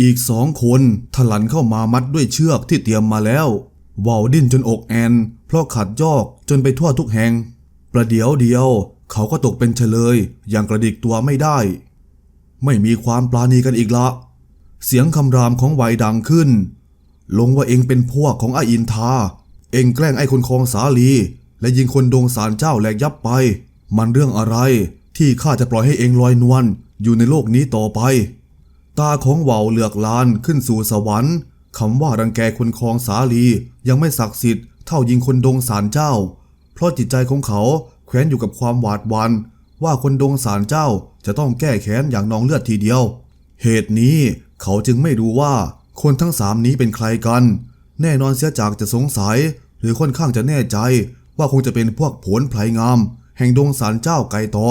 อีกสองคนถลันเข้ามามัดด้วยเชือกที่เตรียมมาแล้ววาวดิ้นจนอกแอน เพราะขัดยอกจนไปทั่วทุกแห่ง ประเดี๋ยวเดียว เขาก็ตกเป็นเฉลย อย่างกระดิกตัวไม่ได้ ไม่มีความปราณีกันอีกละ เสียงคำรามของไวยดังขึ้น ลงว่าเองเป็นพวกของไออินทา เองแกล้งไอคนคลองสาลี และยิงคนดงสารเจ้าแหลกยับไป มันเรื่องอะไรที่ข้าจะปล่อยให้เองลอยนวลอยู่ในโลกนี้ต่อไป ตาของว่าวเหลือกลานขึ้นสู่สวรรค์คำว่ารังแกคนคลองสาลียังไม่ศักดิ์สิทธิ์เท่ายิงคนดงสารเจ้า เพราะจิตใจของเขาแขวนอยู่กับความหวาดหวัน ว่าคนดงสารเจ้าจะต้องแก้แค้นอย่างนองเลือดทีเดียว เหตุนี้เขาจึงไม่รู้ว่าคนทั้งสามนี้เป็นใครกัน แน่นอนเสียจากจะสงสัย หรือค่อนข้างจะแน่ใจว่าคงจะเป็นพวกผลไพรงาม แห่งดงสารเจ้าไกลต่อ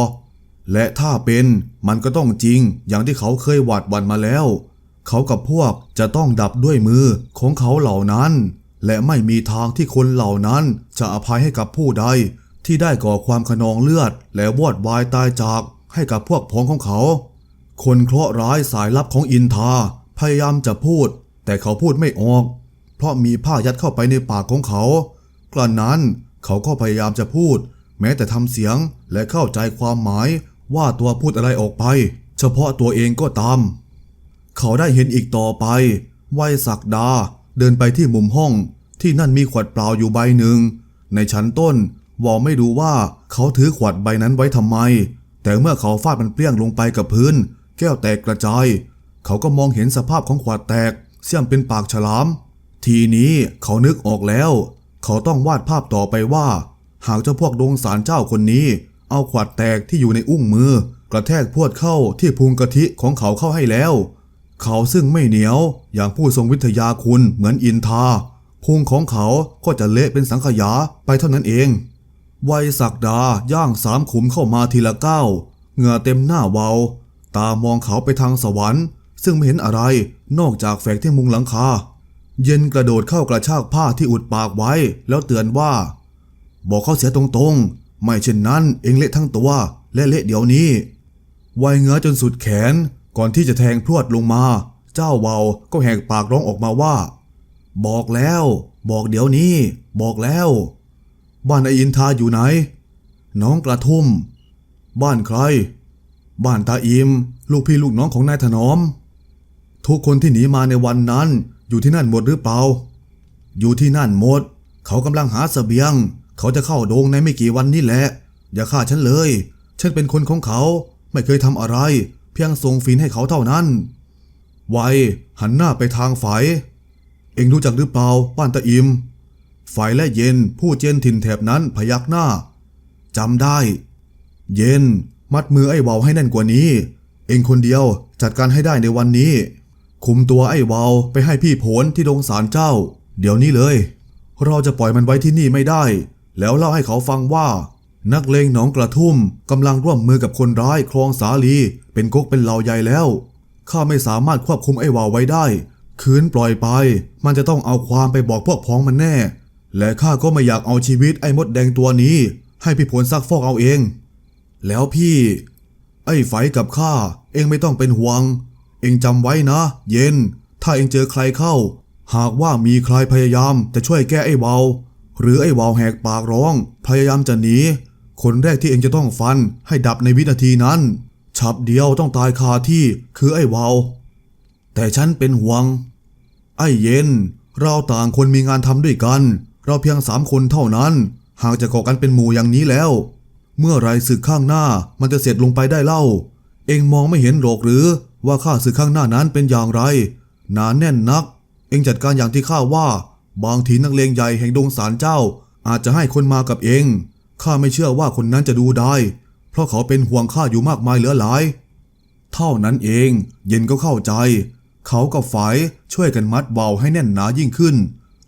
และถ้าเป็นมันก็ต้องจริงอย่างที่เขาเคยหวาดหวั่นมาแล้ว เขากับพวกจะต้องดับด้วยมือของเขาเหล่านั้น และไม่มีทางที่คนเหล่านั้นจะอภัยให้กับผู้ใด ที่ได้ก่อความขนองเลือด และวอดวายตายจากให้กับพวกพ้องของเขา คนเคราะห์ร้ายสายลับของอินทาพยายามจะพูด แต่เขาพูดไม่ออก เพราะมีผ้ายัดเข้าไปในปากของเขากระนั้นเขาก็พยายามจะพูด แม้แต่ทำเสียงและเข้าใจความหมาย ว่าตัวพูดอะไรออกไป เฉพาะตัวเองก็ตาม เขาได้เห็นอีกต่อไปวัยศักดาเดินไปที่มุมห้อง ที่นั่นมีขวดเปล่าอยู่ใบหนึ่ง ในชั้นต้นวอไม่รู้ว่าเขาถือขวดใบนั้นไว้ทำไม แต่เมื่อเขาฟาดมันเปรี้ยงลงไปกับพื้น แก้วแตกกระจาย เขาก็มองเห็นสภาพของขวดแตกเสี่ยมเป็นปากฉลาม ทีนี้เขานึกออกแล้ว เขาต้องวาดภาพต่อไปว่า หากเจ้าพวกดงสารเจ้าคนนี้ เอาขวดแตกที่อยู่ในอุ้งมือ กระแทกพวดเข้าที่พุงกะทิของเขาเข้าให้แล้ว เขาซึ่งไม่เหนียวอย่างผู้ทรงวิทยาคุณเหมือนอินทาพุงของเขาก็จะเละเป็นสังขยาไปเท่านั้นเองวัยศักดาย่างสามขุมเข้ามาทีละก้าวเหงื่อเต็มหน้าเวา ตามองเขาไปทางสวรรค์ ซึ่งไม่เห็นอะไรนอกจากแฝกที่มุงหลังคา เย็นกระโดดเข้ากระชากผ้าที่อุดปากไว้ แล้วเตือนว่า บอกเขาเสียตรงๆ ไม่เช่นนั้นเองเละทั้งตัวและเละเดี๋ยวนี้วัยเงื้อจนสุดแขนก่อนที่จะแทงพรวดลงมา เจ้าเวาก็แหกปากร้องออกมาว่า บอกแล้ว บอกเดี๋ยวนี้ บอกแล้ว บ้านไออินทาอยู่ไหน น้องกระทุ่ม บ้านใคร บ้านตาอิม ลูกพี่ลูกน้องของนายถนอม ทุกคนที่หนีมาในวันนั้น อยู่ที่นั่นหมดหรือเปล่า อยู่ที่นั่นหมด เขากำลังหาเสบียง เขาจะเข้าโดงในไม่กี่วันนี้แหละ อย่าฆ่าฉันเลย ฉันเป็นคนของเขา ไม่เคยทำอะไร เพียงส่งฝินให้เขาเท่านั้น ไวหันหน้าไปทางฝายเองรู้จักหรือเปล่าบ้านตาอิม ฝ่ายและเย็นผู้เจนถิ่นแถบนั้นพยักหน้าจำได้ เย็น มัดมือไอ้เวาให้แน่นกว่านี้ เองคนเดียวจัดการให้ได้ในวันนี้ คุมตัวไอ้เวาไปให้พี่โผลที่ดงสารเจ้า เดี๋ยวนี้เลย เราจะปล่อยมันไว้ที่นี่ไม่ได้ แล้วเล่าให้เขาฟังว่า นักเลงหนองกระทุ่มกำลังร่วมมือกับคนร้ายคลองสาลี เป็นก๊กเป็นเหล่าใหญ่แล้วข้าไม่สามารถควบคุมไอ้วาวไว้ได้ คืนปล่อยไป มันจะต้องเอาความไปบอกพวกพ้องมันแน่ และข้าก็ไม่อยากเอาชีวิตไอ้มดแดงตัวนี้ ให้พี่ผลซักฟอกเอาเอง แล้วพี่ ไอ้ไฟกับข้าเองไม่ต้องเป็นห่วง เองจำไว้นะ เย็น ถ้าเองเจอใครเข้า หากว่ามีใครพยายามจะช่วยแก้ไอ้วาว หรือไอ้วาวแหกปากร้อง พยายามจะหนี คนแรกที่เองจะต้องฟันให้ดับในวินาทีนั้น ฉับเดียวต้องตายคาที่คือไอ้วาว แต่ฉันเป็นห่วง ไอ้เย็น เราต่างคนมีงานทำด้วยกัน เราเพียงสามคนเท่านั้น หากจะก่อกันเป็นหมู่อย่างนี้แล้ว เมื่อไรศึกข้างหน้ามันจะเสร็จลงไปได้เล่า เองมองไม่เห็นหรอกหรือว่าข้าศึกข้างหน้านั้นเป็นอย่างไร หนาแน่นนัก เองจัดการอย่างที่ข้าว่า บางทีนักเลงใหญ่แห่งดงสารเจ้า อาจจะให้คนมากับเอง ข้าไม่เชื่อว่าคนนั้นจะดูได้ เพราะเขาเป็นห่วงข้าอยู่มากมายเหลือหลาย เท่านั้นเอง เย็นก็เข้าใจ เขากับฝายช่วยกันมัดเบาให้แน่นหนายิ่งขึ้น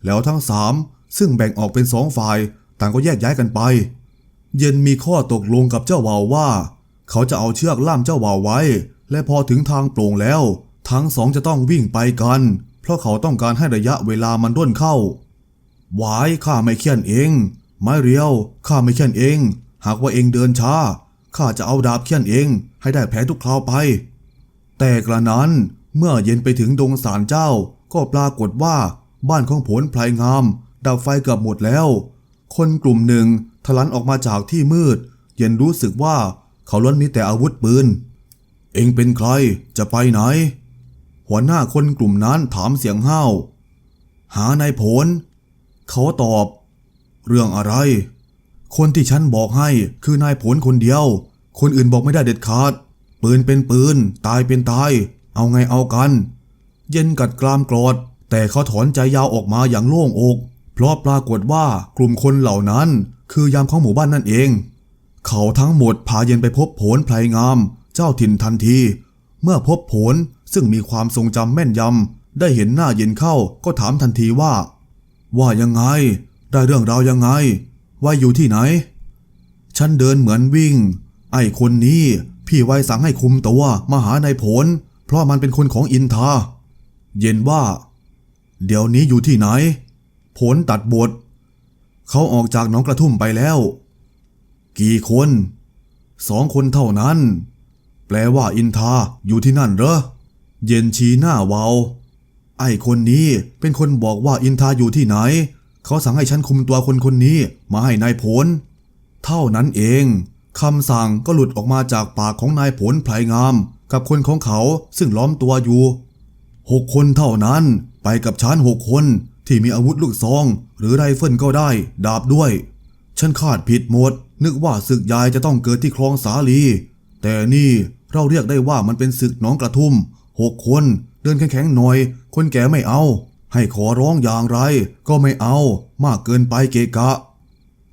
แล้วทั้งสามซึ่งแบ่งออกเป็นสองฝ่าย ต่างก็แยกย้ายกันไป เย็นมีข้อตกลงกับเจ้าว่าวว่า เขาจะเอาเชือกล่ามเจ้าว่าวไว้ และพอถึงทางโปร่งแล้ว ทั้งสองจะต้องวิ่งไปกัน ราะเขาต้องการให้ระยะเวลามันด้นเข้า หวายข้าไม่เคียนเอง ไม้เรียวข้าไม่เคียนเอง หากว่าเองเดินช้าข้าจะเอาดาบเคียนเอง ให้ได้แผลทุกคราวไป แต่กระนั้นเมื่อเย็นไปถึงดงสารเจ้า ก็ปรากฏว่าบ้านของผลพลายงาม ดับไฟเกือบหมดแล้ว คนกลุ่มหนึ่งทะลันออกมาจากที่มืด เย็นรู้สึกว่าเขาล้วนมีแต่อาวุธปืน เองเป็นใครจะไปไหน หัวหน้าคนกลุ่มนั้นถามเสียงห้าวหานายผล เขาตอบ เรื่องอะไร คนที่ฉันบอกให้คือนายผลคนเดียว คนอื่นบอกไม่ได้เด็ดขาด ปืนเป็นปืน ตายเป็นตาย เอาไงเอากัน เย็นกัดกรามกรอด แต่เขาถอนใจยาวออกมาอย่างโล่งอก เพราะปรากฏว่ากลุ่มคนเหล่านั้น คือยามของหมู่บ้านนั่นเอง เขาทั้งหมดพาเย็นไปพบผลไพรงาม เจ้าถิ่นทันที เมื่อพบผล ซึ่งมีความทรงจำแม่นยำได้เห็นหน้าเย็นเข้าก็ถามทันทีว่า ว่ายังไง ได้เรื่องราวยังไง ว่าอยู่ที่ไหน ฉันเดินเหมือนวิ่ง ไอ้คนนี้พี่ไว้สั่งให้คุมตัวมาหานายผล เพราะมันเป็นคนของอินทา เย็นว่า เดี๋ยวนี้อยู่ที่ไหน ผลตัดบท เขาออกจากหนองกระทุ่มไปแล้ว กี่คน สองคนเท่านั้น แปลว่าอินทาอยู่ที่นั่นเหรอ เย็นชี้หน้าเวาไอ้คนนี้เป็นคนบอกว่าอินทาอยู่ที่ไหน เขาสั่งให้ฉันคุมตัวคนคนนี้มาให้นายผล เท่านั้นเองคำสั่งก็หลุดออกมาจากปากของนายผลไพรงาม กับคนของเขาซึ่งล้อมตัวอยู่หกคนเท่านั้นไปกับฉันหกคนที่มีอาวุธลูกซอง หรือไรเฟิลก็ได้ ดาบด้วย ฉันคาดผิดหมด นึกว่าศึกใหญ่จะต้องเกิดที่คลองสาลี แต่นี่เราเรียกได้ว่ามันเป็นศึกหนองกระทุ่ม หกคน เดินแข็งๆหน่อย คนแก่ไม่เอา ให้ขอร้องอย่างไร ก็ไม่เอา มากเกินไปเกะกะ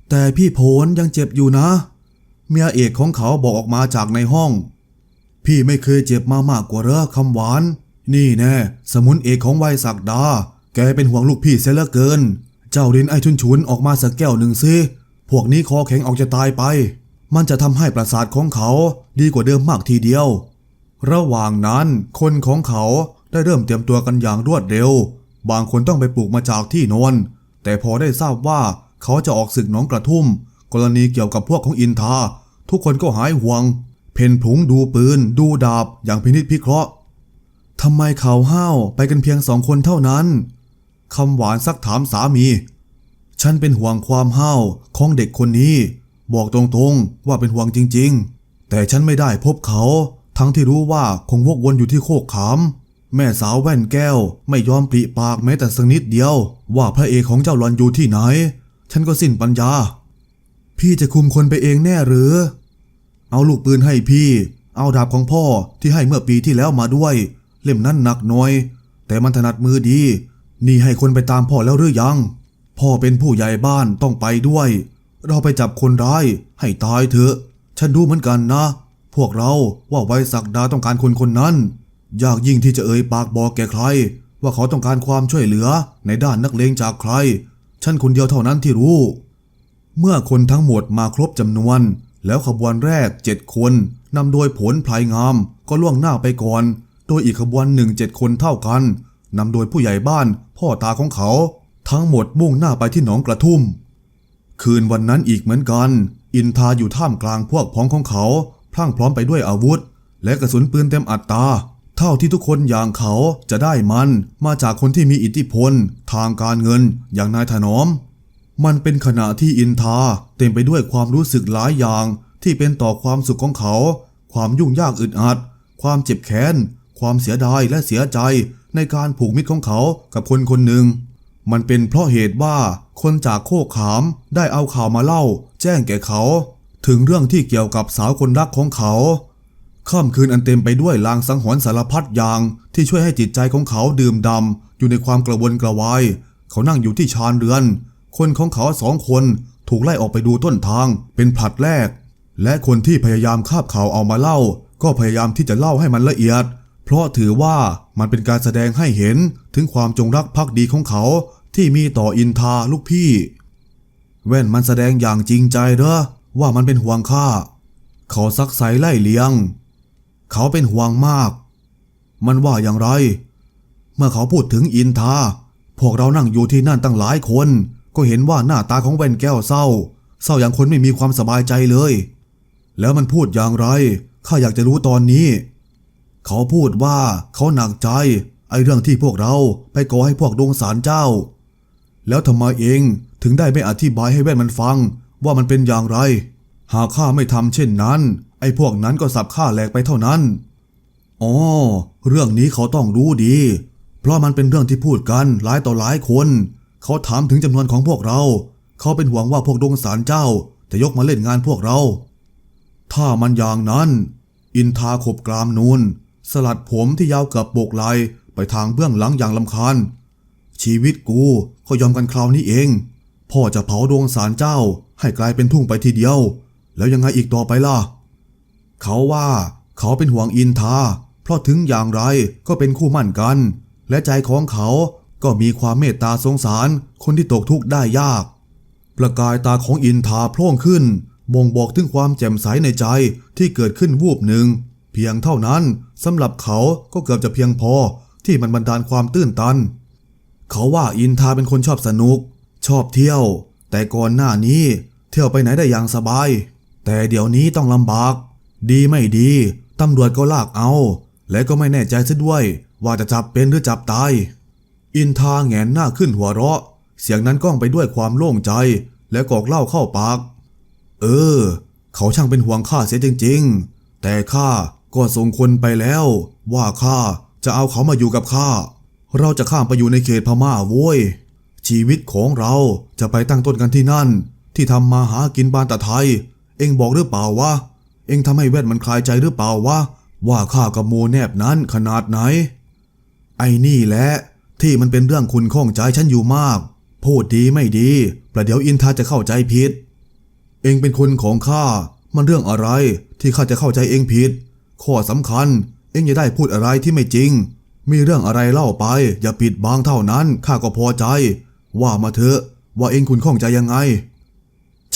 แต่พี่โผลยังเจ็บอยู่นะ เมียเอกของเขาบอกออกมาจากในห้อง พี่ไม่เคยเจ็บมามากกว่าเรอคำหวาน นี่แน่ สมุนเอกของไวยศักดา แกเป็นห่วงลูกพี่เสียเหลือเกิน เจ้าดินไอชุนชุนๆออกมาสักแก้วหนึ่งสิพวกนี้คอแข็งออกจะตายไป มันจะทำให้ประสาทของเขาดีกว่าเดิมมากทีเดียว ระหว่างนั้นคนของเขาได้เริ่มเตรียมตัวกันอย่างรวดเร็ว บางคนต้องไปปลูกมาจากที่นอนแต่พอได้ทราบว่าเขาจะออกศึกหนองกระทุ่ม กรณีเกี่ยวกับพวกของอินทา ทุกคนก็หายห่วง เพนผุงดูปืน ดูดาบอย่างพินิจพิเคราะห์ทำไมเขาห้าวไปกันเพียงสองคนเท่านั้นคำหวานซักถามสามี ฉันเป็นห่วงความห้าวของเด็กคนนี้ บอกตรงๆว่าเป็นห่วงจริง ๆ แต่ฉันไม่ได้พบเขา ทั้งที่รู้ว่าคงวกวนอยู่ที่โคกขามแม่สาวแว่นแก้วไม่ยอมปริปากแม้แต่สักนิดเดียว ว่าพระเอกของเจ้าหลอนอยู่ที่ไหน ฉันก็สิ้นปัญญา พี่จะคุมคนไปเองแน่หรือ เอาลูกปืนให้พี่ เอาดาบของพ่อที่ให้เมื่อปีที่แล้วมาด้วย เล่มนั้นหนักหน่อย แต่มันถนัดมือดี นี่ให้คนไปตามพ่อแล้วหรือยัง พ่อเป็นผู้ใหญ่บ้านต้องไปด้วย เราไปจับคนร้ายให้ตายเถอะ ฉันรู้เหมือนกันนะ พวกเราว่าไว้ศักดาต้องการคนคนนั้น ยากยิ่งที่จะเอ่ยปากบอกแก่ใคร ว่าเขาต้องการความช่วยเหลือในด้านนักเลงจากใคร ฉันคนเดียวเท่านั้นที่รู้ เมื่อคนทั้งหมดมาครบจำนวน แล้วขบวนแรกเจ็ดคนนำโดยผลพลายงามก็ล่วงหน้าไปก่อน โดยอีกขบวนหนึ่งเจ็ดคนเท่ากันนำโดยผู้ใหญ่บ้านพ่อตาของเขา ทั้งหมดมุ่งหน้าไปที่หนองกระทุ่ม คืนวันนั้นอีกเหมือนกัน อินทาอยู่ท่ามกลางพวกพ้องของเขา พรั่งพร้อมไปด้วยอาวุธ และกระสุนปืนเต็มอัตราเท่าที่ทุกคนอย่างเขาจะได้มันมาจากคนที่มีอิทธิพล ทางการเงินอย่างนายถนอม มันเป็นขณะที่อินทาเต็มไปด้วยความรู้สึกหลายอย่างที่เป็นต่อความสุขของเขา ความยุ่งยากอึดอัด ความเจ็บแค้น ความเสียดายและเสียใจในการผูกมิตรของเขากับคนคนหนึ่ง มันเป็นเพราะเหตุว่าคนจากโคกขามได้เอาข่าวมาเล่า แจ้งแก่เขา ถึงเรื่องที่เกี่ยวกับสาวคนรักของเขา ค่ำคืนอันเต็มไปด้วยลางสังหรณ์สารพัดอย่างที่ช่วยให้จิตใจของเขาดื่มดำอยู่ในความกระวนกระวาย เขานั่งอยู่ที่ชานเรือน คนของเขาสองคนถูกไล่ออกไปดูต้นทางเป็นผลัดแรก และคนที่พยายามคาบข่าวเอามาเล่า ก็พยายามที่จะเล่าให้มันละเอียด เพราะถือว่ามันเป็นการแสดงให้เห็นถึงความจงรักภักดีของเขาที่มีต่ออินทาลูกพี่ แว่นมันแสดงอย่างจริงใจเด้อ ว่ามันเป็นห่วงข้า เขาซักไซไล่เลียง เขาเป็นห่วงมาก มันว่าอย่างไร เมื่อเขาพูดถึงอินทาพวกเรานั่งอยู่ที่นั่นตั้งหลายคน ก็เห็นว่าหน้าตาของแว่นแก้วเศร้า เศร้าอย่างคนไม่มีความสบายใจเลย แล้วมันพูดอย่างไรข้าอยากจะรู้ตอนนี้ เขาพูดว่าเขาหนักใจไอ้เรื่องที่พวกเราไปก่อให้พวกดวงสารเจ้า แล้วทำไมเองถึงได้ไม่อธิบายให้แว่นมันฟัง ว่ามันเป็นอย่างไร หากข้าไม่ทำเช่นนั้น ไอ้พวกนั้นก็สับข้าแหลกไปเท่านั้น อ๋อ เรื่องนี้เขาต้องรู้ดี เพราะมันเป็นเรื่องที่พูดกันหลายต่อหลายคน เขาถามถึงจำนวนของพวกเรา เขาเป็นห่วงว่าพวกดวงสารเจ้าจะยกมาเล่นงานพวกเรา ถ้ามันอย่างนั้น อินทาขบกรามนูนสลัดผมที่ยาวเกือบโบกไหลไปทางเบื้องหลังอย่างลำคาญชีวิตกูก็ยอมกันคราวนี้เอง พ่อจะเผาดวงสารเจ้า ให้กลายเป็นทุ่งไปทีเดียว แล้วยังไงอีกต่อไปล่ะ เขาว่าเขาเป็นห่วงอินทา เพราะถึงอย่างไรก็เป็นคู่มั่นกัน และใจของเขาก็มีความเมตตาสงสารคนที่ตกทุกข์ได้ยาก ประกายตาของอินทาโพล่งขึ้นบ่งบอกถึงความแจ่มใสในใจที่เกิดขึ้นวูบหนึ่ง เพียงเท่านั้นสำหรับเขาก็เกือบจะเพียงพอที่มันบันดาลความตื้นตัน เขาว่าอินทาเป็นคนชอบสนุก ชอบเที่ยว แต่ก่อนหน้านี้เที่ยวไปไหนได้อย่างสบาย แต่เดี๋ยวนี้ต้องลำบาก ดีไม่ดีตำรวจก็ลากเอา และก็ไม่แน่ใจซะด้วย ว่าจะจับเป็นหรือจับตาย อินทาแงนหน้าขึ้นหัวเราะ เสียงนั้นก้องไปด้วยความโล่งใจ และกอกเหล้าเข้าปาก เออ เขาช่างเป็นห่วงข้าเสียจริง ๆ แต่ข้าก็ส่งคนไปแล้ว ว่าข้าจะเอาเขามาอยู่กับข้า เราจะข้ามไปอยู่ในเขตพม่าโว้ย ชีวิตของเราจะไปตั้งต้นกันที่นั่น ที่ทำมาหากินบ้านตะไทย เอ็งบอกหรือเปล่าวะเอ็งทำให้แว่นมันคลายใจหรือเปล่าวะว่าข้ากับโมแนบนั้นขนาดไหน ไอ้นี่แหละที่มันเป็นเรื่องคุณข้องใจฉันอยู่มาก พูดดีไม่ดี ประเดี๋ยวอินทาจะเข้าใจผิด เองเป็นคนของข้ามันเรื่องอะไรที่ข้าจะเข้าใจเองผิด ข้อสำคัญ เองอย่าได้พูดอะไรที่ไม่จริง มีเรื่องอะไรเล่าไป อย่าปิดบังเท่านั้นข้าก็พอใจ ว่ามาเถอะว่าเองคุณข้องใจยังไง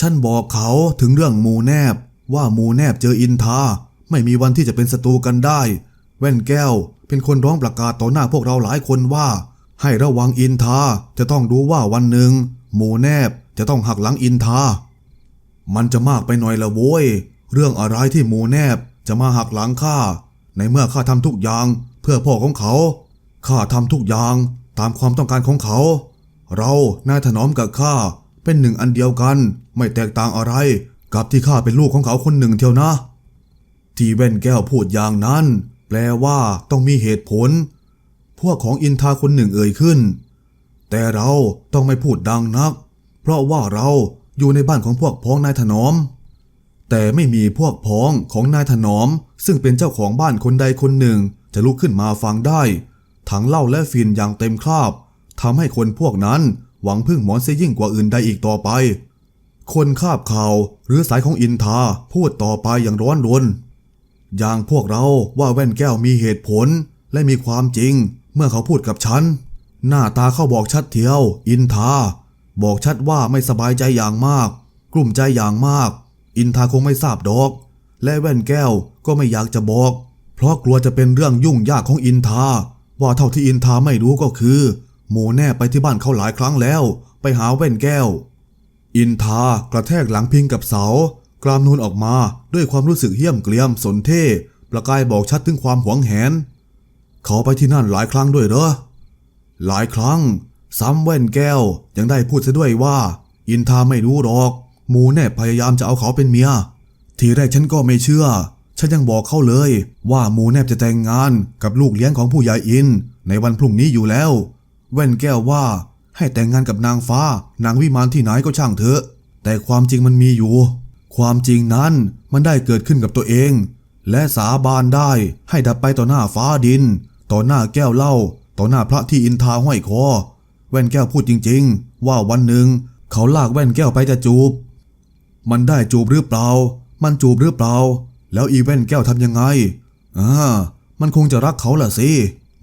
ฉันบอกเขาถึงเรื่องหมูแนบ ว่าหมูแนบเจออินทาไม่มีวันที่จะเป็นศัตรูกันได้ แว่นแก้ว เป็นคนร้องประกาศต่อหน้าพวกเราหลายคนว่า ให้ระวังอินทาจะต้องรู้ว่าวันหนึ่งหมูแนบจะต้องหักหลังอินทามันจะมากไปหน่อยละโว้ย เรื่องอะไรที่หมูแนบจะมาหักหลังข้าในเมื่อข้าทำทุกอย่าง เพื่อพ่อของเขาข้าทำทุกอย่างตามความต้องการของเขา เรานายถนอมกับข้าเป็นหนึ่งอันเดียวกัน ไม่แตกต่างอะไร กับที่ข้าเป็นลูกของเขาคนหนึ่งเทียวนะ ที่แว่นแก้วพูดอย่างนั้น แปลว่าต้องมีเหตุผล พวกของอินทาคนหนึ่งเอ่ยขึ้น แต่เราต้องไม่พูดดังนัก เพราะว่าเราอยู่ในบ้านของพวกพ้องนายถนอม แต่ไม่มีพวกพ้องของนายถนอม ซึ่งเป็นเจ้าของบ้านคนใดคนหนึ่ง จะลุกขึ้นมาฟังได้ถังเหล้าและฟินอย่างเต็มคราบ ทำให้คนพวกนั้นหวังพึ่งหมอนเสียยิ่งกว่าอื่นใดอีกต่อไป คนคาบข่าวหรือสายของอินทาพูดต่อไปอย่างร้อนรน อย่างพวกเราว่าแว่นแก้วมีเหตุผลและมีความจริง เมื่อเขาพูดกับฉัน หน้าตาเขาบอกชัดเทียว อินทา บอกชัดว่าไม่สบายใจอย่างมาก กลุ่มใจอย่างมาก อินทาคงไม่ทราบดอก และแว่นแก้วก็ไม่อยากจะบอก เพราะกลัวจะเป็นเรื่องยุ่งยากของอินทา ว่าเท่าที่อินทาไม่รู้ก็คือ หมูแน่ไปที่บ้านเขาหลายครั้งแล้ว ไปหาแว่นแก้ว อินทากระแทกหลังพิงกับเสากรามนูนออกมาด้วยความรู้สึกเหี้ยมเกลียมสนเท่ประกายบอกชัดถึงความหวงแหน เขาไปที่นั่นหลายครั้งด้วยเหรอ หลายครั้ง ซ้ำแว่นแก้วยังได้พูดซะด้วยว่า อินทาไม่รู้หรอกหมูแน่พยายามจะเอาเขาเป็นเมีย ทีแรกฉันก็ไม่เชื่อ ฉันยังบอกเขาเลย ว่าหมูแนบจะแต่งงานกับลูกเลี้ยงของผู้ใหญ่อิน ในวันพรุ่งนี้อยู่แล้ว แว่นแก้วว่าให้แต่งงานกับนางฟ้านางวิมานที่ไหนก็ช่างเถอะ แต่ความจริงมันมีอยู่ ความจริงนั้นมันได้เกิดขึ้นกับตัวเอง และสาบานได้ให้ดับไปต่อหน้าฟ้าดิน ต่อหน้าแก้วเหล้าต่อหน้าพระที่อินทาห้อยคอแว่นแก้วพูดจริง ๆ ว่าวันหนึ่งเขาลากแว่นแก้วไปจะจูบ มันได้จูบหรือเปล่า มันจูบหรือเปล่า แล้วอีแว่นแก้วทำยังไงอ่ามันคงจะรักเขาล่ะสิ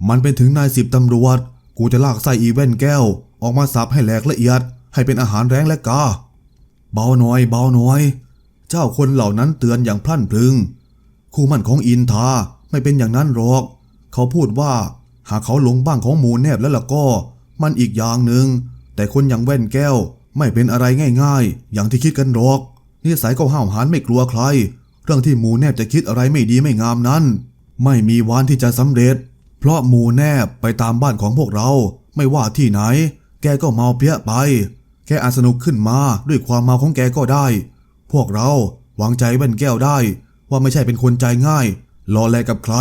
มันเป็นถึงนายสิบตำรวจ กูจะลากไส้อีแว่นแก้ว ออกมาสับให้แหลกละเอียด ให้เป็นอาหารแรงและกา เบาหน่อยเบาหน่อย เจ้าคนเหล่านั้นเตือนอย่างพลั่นพลึง คู่มั่นของอินทาไม่เป็นอย่างนั้นหรอก เขาพูดว่าหากเขาหลงบ้างของหมูแนบแล้วล่ะก็ มันอีกอย่างหนึ่ง แต่คนอย่างแว่นแก้วไม่เป็นอะไรง่ายๆ อย่างที่คิดกันหรอกนิสัยก็ห้าวหาญไม่กลัวใคร เรื่องที่หมูแนบจะคิดอะไรไม่ดีไม่งามนั้น ไม่มีวันที่จะสำเร็จ เพราะหมูแนบไปตามบ้านของพวกเรา ไม่ว่าที่ไหน แกก็เมาเพี้ยไป แกอาจสนุกขึ้นมาด้วยความเมาของแกก็ได้ พวกเราวางใจแว่นแก้วได้ ว่าไม่ใช่เป็นคนใจง่าย รอแลกับใคร